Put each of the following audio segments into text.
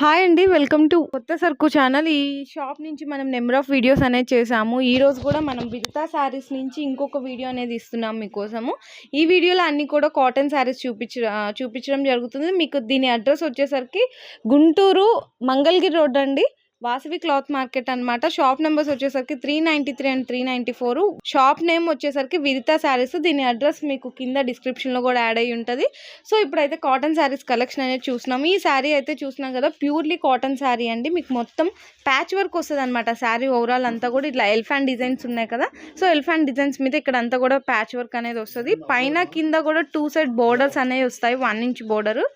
Hi అండి welcome to కొత్త సరుకు ఛానల్ ఈ షాప్ నుంచి మనం నెంబర్ ఆఫ్ వీడియోస్ అనేది చేసాము. ఈరోజు కూడా మనం బిర్తా శారీస్ నుంచి ఇంకొక వీడియో అనేది ఇస్తున్నాం మీకోసము. ఈ వీడియోలో అన్ని కూడా కాటన్ శారీస్ చూపించ చూపించడం జరుగుతుంది. మీకు దీని అడ్రస్ వచ్చేసరికి గుంటూరు మంగళగిరి రోడ్ అండి. వాసవి క్లాత్ మార్కెట్ అనమాట షాప్ నెంబర్స్ వచ్చేసరికి three ninety three and three ninety four. Shop name వచ్చేసరికి విరితా శారీస్. దీని అడ్రస్ మీకు కింద డిస్క్రిప్షన్లో కూడా యాడ్ అయ్యి ఉంటుంది. సో ఇప్పుడైతే కాటన్ శారీస్ కలెక్షన్ అనేది చూసినాము ఈ శారీ అయితే చూసినాం కదా ప్యూర్లీ కాటన్ శారీ అండి. మీకు మొత్తం ప్యాచ్ వర్క్ వస్తుంది అనమాట శారీ ఓవరాల్ అంతా కూడా. ఇట్లా ఎలిఫాంట్ డిజైన్స్ ఉన్నాయి కదా. సో ఎలిఫాంట్ డిజైన్స్ మీద ఇక్కడ అంతా కూడా ప్యాచ్ వర్క్ అనేది వస్తుంది. పైన కింద కూడా టూ సైడ్ బోర్డర్స్ అనేవి వస్తాయి. వన్ ఇంచ్ బోర్డరు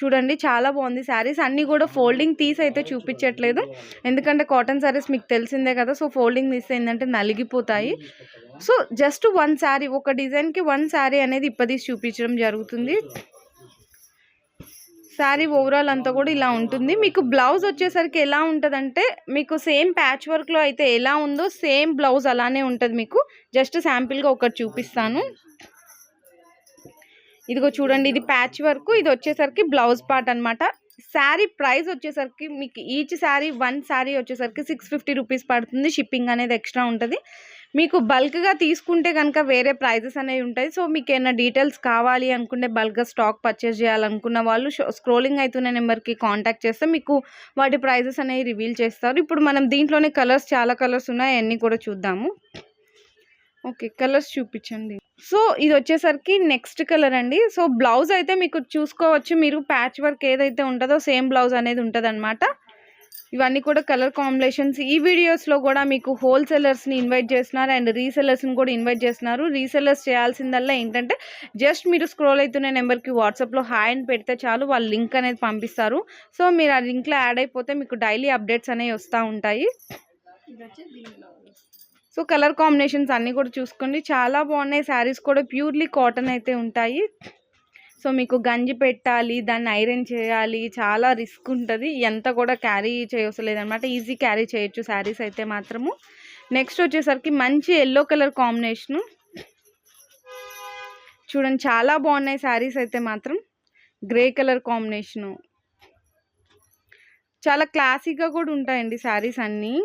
చూడండి చాలా బాగుంది శారీస్. అన్నీ కూడా ఫోల్డింగ్ తీసి అయితే చూపించట్లేదు. ఎందుకంటే కాటన్ శారీస్ మీకు తెలిసిందే కదా సో ఫోల్డింగ్ తీస్తే ఏంటంటే నలిగిపోతాయి. సో జస్ట్ వన్ శారీ ఒక డిజైన్కి వన్ శారీ అనేది ఇప్పదీసి చూపించడం జరుగుతుంది. శారీ ఓవరాల్ అంతా కూడా ఇలా ఉంటుంది. మీకు బ్లౌజ్ వచ్చేసరికి ఎలా ఉంటుందంటే మీకు సేమ్ ప్యాచ్ వర్క్లో అయితే ఎలా ఉందో సేమ్ బ్లౌజ్ అలానే ఉంటుంది మీకు. జస్ట్ శాంపిల్గా ఒకటి చూపిస్తాను. ఇదిగో చూడండి ఇది ప్యాచ్ వర్క్. ఇది వచ్చేసరికి బ్లౌజ్ పార్ట్ అనమాట శారీ ప్రైస్ వచ్చేసరికి మీకు ఈచ్ శారీ వన్ శారీ వచ్చేసరికి సిక్స్ ఫిఫ్టీ రూపీస్ పడుతుంది. షిప్పింగ్ అనేది ఎక్స్ట్రా ఉంటుంది. మీకు బల్క్గా తీసుకుంటే కనుక వేరే ప్రైజెస్ అనేవి ఉంటాయి. సో మీకు ఏమైనా డీటెయిల్స్ కావాలి అనుకుంటే బల్క్గా స్టాక్ పర్చేస్ చేయాలనుకున్న వాళ్ళు స్క్రోలింగ్ అవుతున్న నెంబర్కి కాంటాక్ట్ చేస్తే మీకు వాటి ప్రైజెస్ అనేవి రివీల్ చేస్తారు. ఇప్పుడు మనం దీంట్లోనే కలర్స్ చాలా కలర్స్ ఉన్నాయి. అన్నీ కూడా చూద్దాము. ఓకే కలర్స్ చూపించండి. సో ఇది వచ్చేసరికి నెక్స్ట్ కలర్ అండి. సో బ్లౌజ్ అయితే మీకు చూసుకోవచ్చు. మీరు ప్యాచ్ వర్క్ ఏదైతే ఉంటుందో సేమ్ బ్లౌజ్ అనేది ఉంటుందన్నమాట. ఇవన్నీ కూడా కలర్ కాంబినేషన్స్. ఈ వీడియోస్లో కూడా మీకు హోల్సేలర్స్ని ఇన్వైట్ చేస్తున్నారు అండ్ రీసెలర్స్ని కూడా ఇన్వైట్ చేస్తున్నారు. రీసెలర్స్ చేయాల్సిందల్లా ఏంటంటే జస్ట్ మీరు స్క్రోల్ అవుతున్న నెంబర్కి వాట్సాప్లో హాయ్ అని పెడితే చాలు వాళ్ళు లింక్ అనేది పంపిస్తారు. సో మీరు ఆ లింక్లో యాడ్ అయిపోతే మీకు డైలీ అప్డేట్స్ అనేవి వస్తూ ఉంటాయి. సో కలర్ కాంబినేషన్స్ అన్నీ కూడా చూసుకోండి. చాలా బాగున్నాయి. శారీస్ కూడా ప్యూర్లీ కాటన్ అయితే ఉంటాయి. సో మీకు గంజి పెట్టాలి దాన్ని ఐరన్ చేయాలి చాలా రిస్క్ ఉంటుంది. ఎంత కూడా క్యారీ చేయవసలేదు ఈజీ క్యారీ చేయొచ్చు శారీస్ అయితే మాత్రము. నెక్స్ట్ వచ్చేసరికి మంచి ఎల్లో కలర్ కాంబినేషను. చూడండి చాలా బాగున్నాయి శారీస్ అయితే మాత్రం. Grey colour combination. చాలా క్లాసీగా కూడా ఉంటాయండి శారీస్ అన్నీ.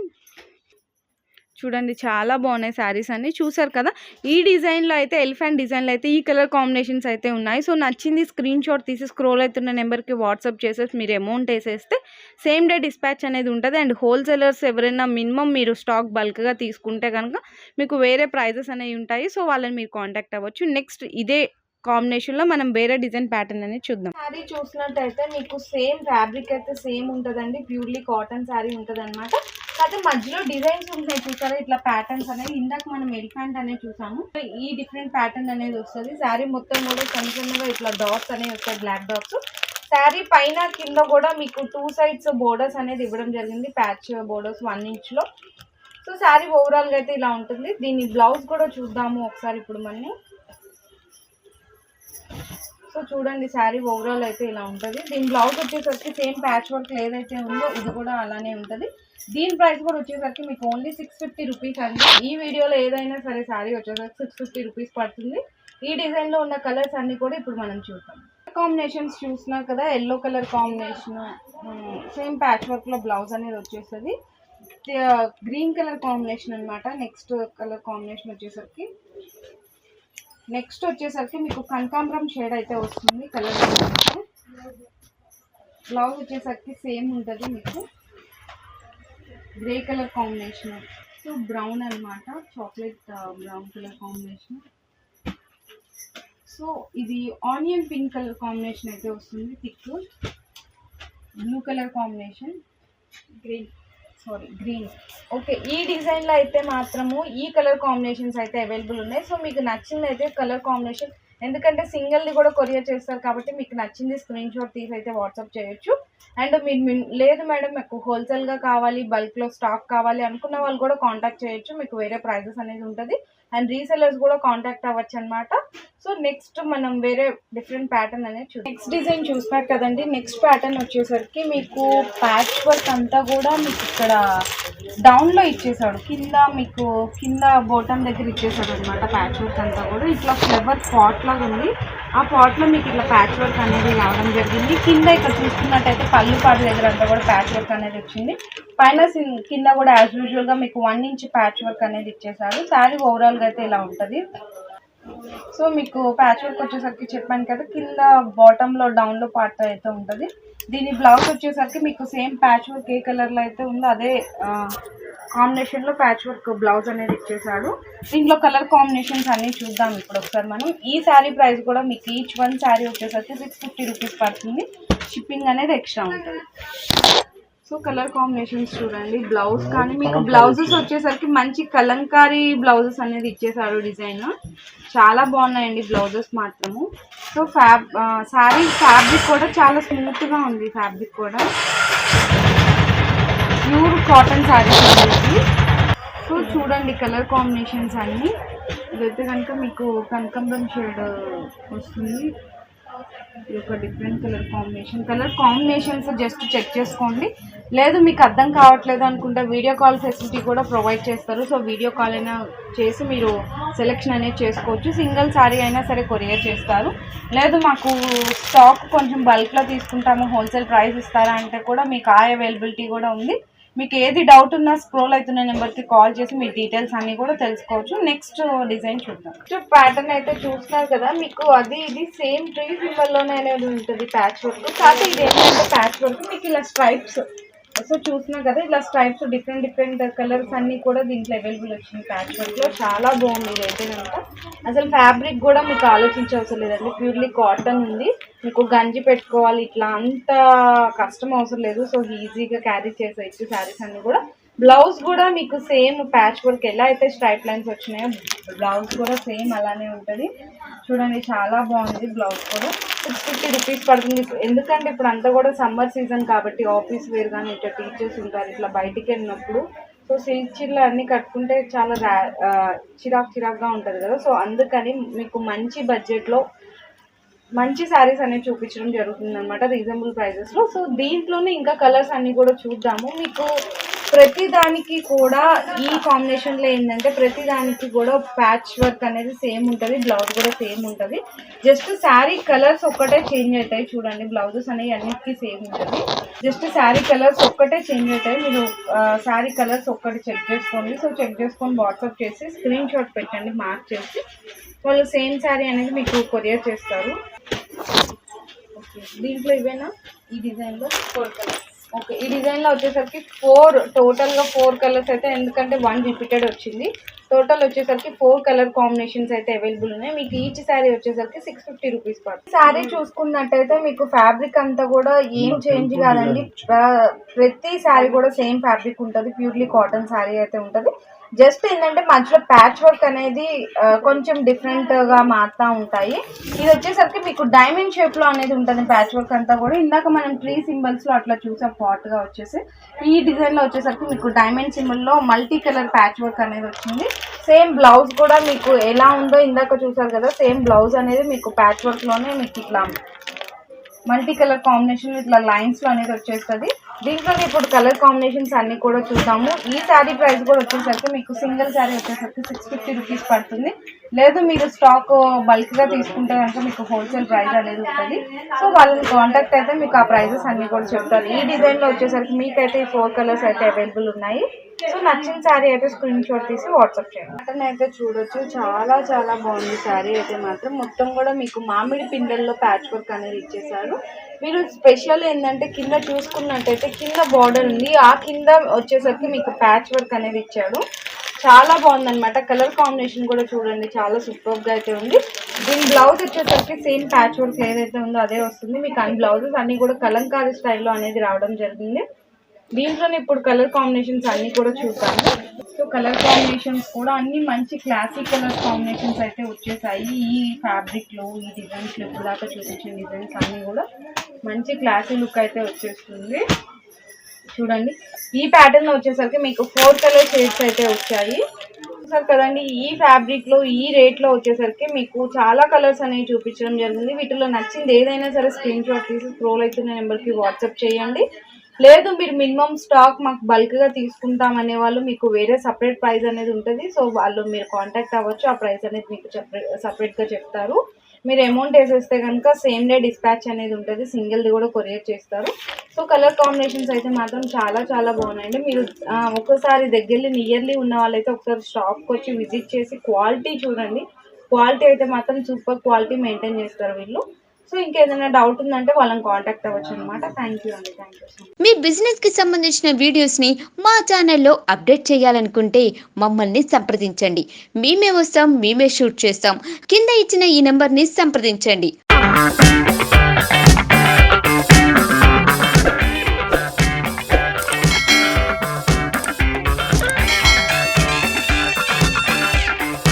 చూడండి చాలా బాగున్నాయి శారీస్ అన్ని. చూసారు కదా? ఈ డిజైన్లో అయితే ఎలిఫెంట్ డిజైన్లో అయితే ఈ కలర్ కాంబినేషన్స్ అయితే ఉన్నాయి. సో నచ్చింది స్క్రీన్ షాట్ తీసి స్క్రోల్ అవుతున్న నెంబర్కి వాట్సాప్ చేసేసి మీరు అమౌంట్ వేసేస్తే సేమ్ డే డిస్పాచ్ అనేది ఉంటుంది. అండ్ హోల్సేలర్స్ ఎవరైనా మినిమం మీరు స్టాక్ బల్క్గా తీసుకుంటే కనుక మీకు వేరే ప్రైజెస్ అనేవి ఉంటాయి. సో వాళ్ళని మీరు కాంటాక్ట్ అవ్వచ్చు. నెక్స్ట్ ఇదే కాంబినేషన్లో మనం వేరే డిజైన్ ప్యాటర్న్ అనేది చూద్దాం. శారీ చూసినట్టయితే మీకు సేమ్ ఫ్యాబ్రిక్ అయితే సేమ్ ఉంటుందండి. ప్యూర్లీ కాటన్ శారీ ఉంటుందన్నమాట. కాకపోతే మధ్యలో డిజైన్స్ ఉంటాయి చూసారా? ఇట్లా ప్యాటర్న్స్ అనేది ఇందాక మనం ఎలిఫెంట్ అనేది చూసాము. ఈ డిఫరెంట్ ప్యాటర్న్ అనేది వస్తుంది. శారీ మొత్తం కూడా చిన్న చిన్నగా ఇట్లా డాట్స్ అనేవి వస్తాయి బ్లాక్ డాట్స్ శారీ పైన కింద కూడా మీకు టూ సైడ్స్ బోర్డర్స్ అనేది ఇవ్వడం జరిగింది. ప్యాచ్ బోర్డర్స్ వన్ ఇంచ్లో సో శారీ ఓవరాల్గా అయితే ఇలా ఉంటుంది. దీని బ్లౌజ్ కూడా చూద్దాము ఒకసారి ఇప్పుడు మనం సో చూడండి శారీ ఓవరాల్ అయితే ఇలా ఉంటుంది. దీని బ్లౌజ్ వచ్చేసరికి సేమ్ ప్యాచ్ వర్క్ ఏదైతే ఉందో ఇది కూడా అలానే ఉంటుంది. దీని ప్రైస్ కూడా వచ్చేసరికి మీకు ఓన్లీ సిక్స్ ఫిఫ్టీ రూపీస్ అండి. ఈ వీడియోలో ఏదైనా సరే శారీ వచ్చేసరికి సిక్స్ ఫిఫ్టీ రూపీస్ పడుతుంది. ఈ డిజైన్లో ఉన్న కలర్స్ అన్నీ కూడా ఇప్పుడు మనం చూద్దాం. కాంబినేషన్స్ చూసినా కదా yellow colour combination same patch వర్క్లో బ్లౌజ్ అనేది వచ్చేస్తుంది. గ్రీన్ కలర్ కాంబినేషన్ అనమాట నెక్స్ట్ కలర్ కాంబినేషన్ వచ్చేసరికి నెక్స్ట్ వచ్చేసరికి మీకు కనకాంబరం షేడ్ అయితే వస్తుంది కలర్ బ్లౌజ్ వచ్చేసరికి సేమ్ ఉంటుంది మీకు. Grey colour combination so brown అన్నమాట chocolate brown colour combination so ఇది ఆనియన్ పింక్ కలర్ కాంబినేషన్ అయితే వస్తుంది thick blue colour combination green sorry green okay ఈ డిజైన్లో అయితే మాత్రము ఈ కలర్ కాంబినేషన్స్ అయితే అవైలబుల్ ఉన్నాయి. సో మీకు నచ్చింది అయితే కలర్ కాంబినేషన్ ఎందుకంటే సింగిల్ది కూడా కొరియర్ చేస్తారు కాబట్టి మీకు నచ్చింది స్క్రీన్ షాట్ తీసి అయితే వాట్సాప్ చేయొచ్చు. అండ్ మీరు మీ- లేదు మేడం మీకు హోల్సేల్గా కావాలి బల్క్లో స్టాక్ కావాలి అనుకున్న వాళ్ళు కూడా కాంటాక్ట్ చేయొచ్చు. మీకు వేరే ప్రైజెస్ అనేది ఉంటుంది. అండ్ రీసెలర్స్ కూడా కాంటాక్ట్ అవ్వచ్చు అనమాట సో నెక్స్ట్ మనం వేరే డిఫరెంట్ ప్యాటర్న్ అనేది చూ నెక్స్ట్ డిజైన్ చూసినారు కదండి. నెక్స్ట్ ప్యాటర్న్ వచ్చేసరికి మీకు ప్యాచ్ వర్క్ అంతా కూడా మీకు ఇక్కడ డౌన్లో ఇచ్చేసాడు. కింద మీకు కింద బోటం దగ్గర ఇచ్చేసాడు అనమాట ప్యాచ్ వర్క్ అంతా కూడా. ఇట్లా ఫ్లవర్ పాట్ లాగా ఉంది. ఆ పాట్లో మీకు ఇట్లా ప్యాచ్ వర్క్ అనేది రావడం జరిగింది. కింద ఇక్కడ చూసుకున్నట్టయితే పళ్ళు పాటు దగ్గర అంతా కూడా ప్యాచ్ వర్క్ అనేది వచ్చింది. పైన కింద కూడా యాజ్ యూజువల్గా మీకు వన్ ఇంచ్ ప్యాచ్ వర్క్ అనేది ఇచ్చేసాడు శారీ ఓవరాల్గా అయితే ఇలా ఉంటుంది. సో మీకు ప్యాచ్ వర్క్ వచ్చేసరికి చెప్పాను కదా కింద బాటంలో డౌన్లో పార్ట్ అయితే ఉంటుంది. దీని బ్లౌజ్ వచ్చేసరికి మీకు సేమ్ ప్యాచ్ వర్క్ ఏ కలర్లో అయితే ఉందో అదే కాంబినేషన్లో ప్యాచ్ వర్క్ బ్లౌజ్ అనేది ఇచ్చేసాడు దీంట్లో కలర్ కాంబినేషన్స్ అన్నీ చూద్దాం ఇప్పుడు ఒకసారి మనం. ఈ శారీ ప్రైస్ కూడా మీకు ఈచ్ వన్ శారీ వచ్చేసరికి సిక్స్ ఫిఫ్టీ రూపీస్ పడుతుంది. షిప్పింగ్ అనేది ఎక్స్ట్రా ఉంటుంది. సో కలర్ కాంబినేషన్స్ చూడండి బ్లౌజ్ కానీ మీకు బ్లౌజెస్ వచ్చేసరికి మంచి కలంకారీ బ్లౌజెస్ అనేది ఇచ్చేసాడు డిజైన్. చాలా బాగున్నాయండి బ్లౌజెస్ మాత్రము. సో ఫ్యాబ్ శారీ ఫ్యాబ్రిక్ కూడా చాలా స్మూత్గా ఉంది ఫ్యాబ్రిక్ కూడా. ప్యూర్ కాటన్ శారీ ఇది. సో చూడండి కలర్ కాంబినేషన్స్ అన్ని. ఇదైతే కనుక మీకు కనకంబరం షేడ్ వస్తుంది. ఇది ఒక different colour combination colour combinations just check చేసుకోండి. లేదు మీకు అర్థం కావట్లేదు అనుకుంటే వీడియో కాల్ ఫెసిలిటీ కూడా ప్రొవైడ్ చేస్తారు. సో వీడియో కాల్ అయినా చేసి మీరు సెలెక్షన్ అనేది చేసుకోవచ్చు. సింగిల్ సారీ అయినా సరే కొరియర్ చేస్తారు. లేదు మాకు స్టాక్ కొంచెం బల్క్లో తీసుకుంటాము. హోల్సేల్ ప్రైస్ ఇస్తారా అంటే కూడా మీకు ఆ అవైలబిలిటీ కూడా ఉంది. మీకు ఏది డౌట్ ఉన్నా స్క్రోల్ అవుతున్న నెంబర్కి కాల్ చేసి మీ డీటెయిల్స్ అన్నీ కూడా తెలుసుకోవచ్చు. నెక్స్ట్ డిజైన్ చూద్దాం. నెక్స్ట్ ప్యాటర్న్ అయితే చూస్తున్నారు కదా మీకు అది ఇది సేమ్ ట్రీ సింబల్లోనే అనేది ఉంటుంది ప్యాచ్ వర్క్ కాకపోతే ఇది ఏంటంటే ప్యాచ్ వర్క్ మీకు ఇలా స్ట్రైప్స్ సో చూస్తున్నారు కదా ఇలా స్ట్రైప్స్ డిఫరెంట్ డిఫరెంట్ కలర్స్ అన్నీ కూడా దీంట్లో అవైలబుల్ వచ్చింది ప్యాచ్ వర్క్లో చాలా బాగుంది ఇది అయితే కనుక. అసలు ఫ్యాబ్రిక్ కూడా మీకు ఆలోచించవసరం లేదండి. ప్యూర్లీ కాటన్ ఉంది. మీకు గంజి పెట్టుకోవాలి ఇట్లా అంత కష్టం అవసరం లేదు. సో ఈజీగా క్యారీ చేసేయచ్చు శారీస్ అన్ని కూడా. బ్లౌజ్ కూడా మీకు సేమ్ ప్యాచ్ వర్క్ ఎలా అయితే స్ట్రైట్ లైన్స్ వచ్చినాయో బ్లౌజ్ కూడా సేమ్ అలానే ఉంటుంది. చూడండి చాలా బాగుంది బ్లౌజ్ కూడా. సిక్స్ ఫిఫ్టీ రూపీస్ పడుతుంది. ఎందుకంటే ఇప్పుడు అంతా కూడా సమ్మర్ సీజన్ కాబట్టి ఆఫీస్ వేర్ కానీ ఇట్లా టీచర్స్ ఉంటారు ఇట్లా బయటికి వెళ్ళినప్పుడు సో సిల్క్ చీరలు అన్నీ కట్టుకుంటే చాలా రా చిరాక్ చిరాక్గా ఉంటుంది కదా. సో అందుకని మీకు మంచి బడ్జెట్లో మంచి శారీస్ అనేవి చూపించడం జరుగుతుంది అనమాట రీజనబుల్ ప్రైజెస్లో సో దీంట్లోనే ఇంకా కలర్స్ అన్నీ కూడా చూద్దాము. మీకు ప్రతి దానికి కూడా ఈ కాంబినేషన్లో ఏంటంటే ప్రతి దానికి కూడా ప్యాచ్ వర్క్ అనేది సేమ్ ఉంటుంది బ్లౌజ్ కూడా సేమ్ ఉంటుంది. జస్ట్ శారీ కలర్స్ ఒక్కటే చేంజ్ అవుతాయి చూడండి బ్లౌజెస్ అనేవి అన్నిటికీ సేమ్ ఉంటుంది. జస్ట్ శారీ కలర్స్ ఒక్కటే చేంజ్ అవుతాయి. మీరు శారీ కలర్స్ ఒక్కటి చెక్ చేసుకోండి. సో చెక్ చేసుకొని వాట్సాప్ చేసి స్క్రీన్ షాట్ పెట్టండి మార్క్ చేసి. వాళ్ళు సేమ్ శారీ అనేది మీకు కొరియర్ చేస్తారు. దీంట్లో ఇవేనా? ఈ డిజైన్లో ఫోర్ కలర్స్ ఓకే ఈ డిజైన్లో వచ్చేసరికి ఫోర్ టోటల్గా ఫోర్ కలర్స్ అయితే ఎందుకంటే వన్ రిపీటెడ్ వచ్చింది. టోటల్ వచ్చేసరికి ఫోర్ కలర్ కాంబినేషన్స్ అయితే అవైలబుల్ ఉన్నాయి. మీకు ఈచ్ శారీ వచ్చేసరికి సిక్స్ ఫిఫ్టీ రూపీస్ పడుతుంది శారీ చూసుకున్నట్టయితే మీకు ఫ్యాబ్రిక్ అంతా కూడా ఏం చేంజ్ కాదండి. ప్ర- ప్రతి శారీ కూడా సేమ్ ఫ్యాబ్రిక్ ఉంటుంది. ప్యూర్లీ కాటన్ శారీ అయితే ఉంటుంది. జస్ట్ ఏంటంటే మధ్యలో ప్యాచ్ వర్క్ అనేది కొంచెం డిఫరెంట్గా మారుతూ ఉంటాయి. ఇది వచ్చేసరికి మీకు డైమండ్ షేప్లో అనేది ఉంటుంది ప్యాచ్ వర్క్ అంతా కూడా. ఇందాక మనం ట్రీ సింబల్స్లో అట్లా చూసాం పాట్గా వచ్చేసి. ఈ డిజైన్లో వచ్చేసరికి మీకు డైమండ్ సింబల్లో మల్టీ కలర్ ప్యాచ్ వర్క్ అనేది వచ్చింది. సేమ్ బ్లౌజ్ కూడా మీకు ఎలా ఉందో ఇందాక చూసారు కదా సేమ్ బ్లౌజ్ అనేది మీకు ప్యాచ్ వర్క్లోనే మీకు ఇట్లా మల్టీ కలర్ కాంబినేషన్ ఇట్లా లైన్స్లో అనేది వచ్చేస్తుంది. దీంట్లో ఇప్పుడు కలర్ కాంబినేషన్స్ అన్ని కూడా చూద్దాము. ఈ శారీ ప్రైస్ కూడా వచ్చేసరికి మీకు సింగిల్ శారీ వచ్చేసరికి సిక్స్ ఫిఫ్టీ రూపీస్ పడుతుంది. లేదు మీరు స్టాక్ బల్క్గా uh, తీసుకుంటే కనుక మీకు హోల్సేల్ ప్రైస్ అనేది ఉంటుంది. సో వాళ్ళని కాంటాక్ట్ అయితే మీకు ఆ ప్రైజెస్ అన్నీ కూడా చెప్తారు ఈ డిజైన్లో వచ్చేసరికి మీకైతే ఈ ఫోర్ కలర్స్ అయితే అవైలబుల్ ఉన్నాయి. సో నచ్చిన శారీ అయితే స్క్రీన్ షాట్ తీసి వాట్సాప్ చేయండి. అతను అయితే చూడొచ్చు. చాలా చాలా బాగుంది శారీ అయితే మాత్రం. మొత్తం కూడా మీకు మామిడి పిండల్లో ప్యాచ్ వర్క్ అనేది ఇచ్చేసారు మీరు స్పెషల్ ఏంటంటే కింద చూసుకున్నట్టయితే కింద బార్డర్ ఉంది. ఆ కింద వచ్చేసరికి మీకు ప్యాచ్ వర్క్ అనేది ఇచ్చాడు. చాలా బాగుందనమాట కలర్ కాంబినేషన్ కూడా చూడండి. చాలా సూపర్గా అయితే ఉంది. దీని బ్లౌజ్ వచ్చేసరికి సేమ్ ప్యాచ్ వర్క్ ఏదైతే ఉందో అదే వస్తుంది. మీకు అన్ని బ్లౌజెస్ అన్నీ కూడా కలంకారీ స్టైల్లో అనేది రావడం జరిగింది. దీంట్లోనే ఇప్పుడు కలర్ కాంబినేషన్స్ అన్నీ కూడా చూద్దాము. సో కలర్ కాంబినేషన్స్ కూడా అన్ని మంచి క్లాసిక్ కలర్ కాంబినేషన్స్ అయితే వచ్చేసాయి. ఈ ఫ్యాబ్రిక్లో ఈ డిజైన్స్లో ఇప్పుడు దాకా చూపించిన డిజైన్స్ అన్నీ కూడా మంచి క్లాసీ లుక్ అయితే వచ్చేస్తుంది. చూడండి. ఈ ప్యాటర్న్ వచ్చేసరికి మీకు ఫోర్ కలర్ షేడ్స్ అయితే వచ్చాయి. సార్ కదండి ఈ ఫ్యాబ్రిక్లో ఈ రేట్లో వచ్చేసరికి మీకు చాలా కలర్స్ అనేవి చూపించడం జరిగింది. వీటిలో నచ్చింది ఏదైనా సరే స్క్రీన్ షాట్ తీసి స్క్రోల్ అవుతున్న నెంబర్కి వాట్సాప్ చేయండి. లేదు మీరు మినిమం స్టాక్ మాకు బల్క్గా తీసుకుంటామనే వాళ్ళు మీకు వేరే సపరేట్ ప్రైస్ అనేది ఉంటుంది. సో వాళ్ళు మీరు కాంటాక్ట్ అవ్వచ్చు. ఆ ప్రైస్ అనేది మీకు సపరేట్గా చెప్తారు. మీరు అమౌంట్ వేసేస్తే కనుక సేమ్ డే డిస్పాచ్ అనేది ఉంటుంది. సింగిల్ది కూడా కొరియర్ చేస్తారు. సో కలర్ కాంబినేషన్స్ అయితే మాత్రం చాలా చాలా బాగున్నాయండి మీరు ఒక్కసారి దగ్గరలో నియర్లీ ఉన్న వాళ్ళైతే ఒకసారి షాప్కి వచ్చి విజిట్ చేసి క్వాలిటీ చూడండి. క్వాలిటీ అయితే మాత్రం సూపర్ క్వాలిటీ మెయింటైన్ చేస్తారు వీళ్ళు. సో ఇంకేదైనా డౌట్ ఉందంటే వాళ్ళని కాంటాక్ట్ అవ్వచ్చు అనమాట థ్యాంక్ యూ అండి. థ్యాంక్ యూ మీ బిజినెస్కి సంబంధించిన వీడియోస్ని మా ఛానల్లో అప్డేట్ చేయాలనుకుంటే మమ్మల్ని సంప్రదించండి. మేమే వస్తాం మేమే షూట్ చేస్తాం. కింద ఇచ్చిన ఈ నెంబర్ని సంప్రదించండి.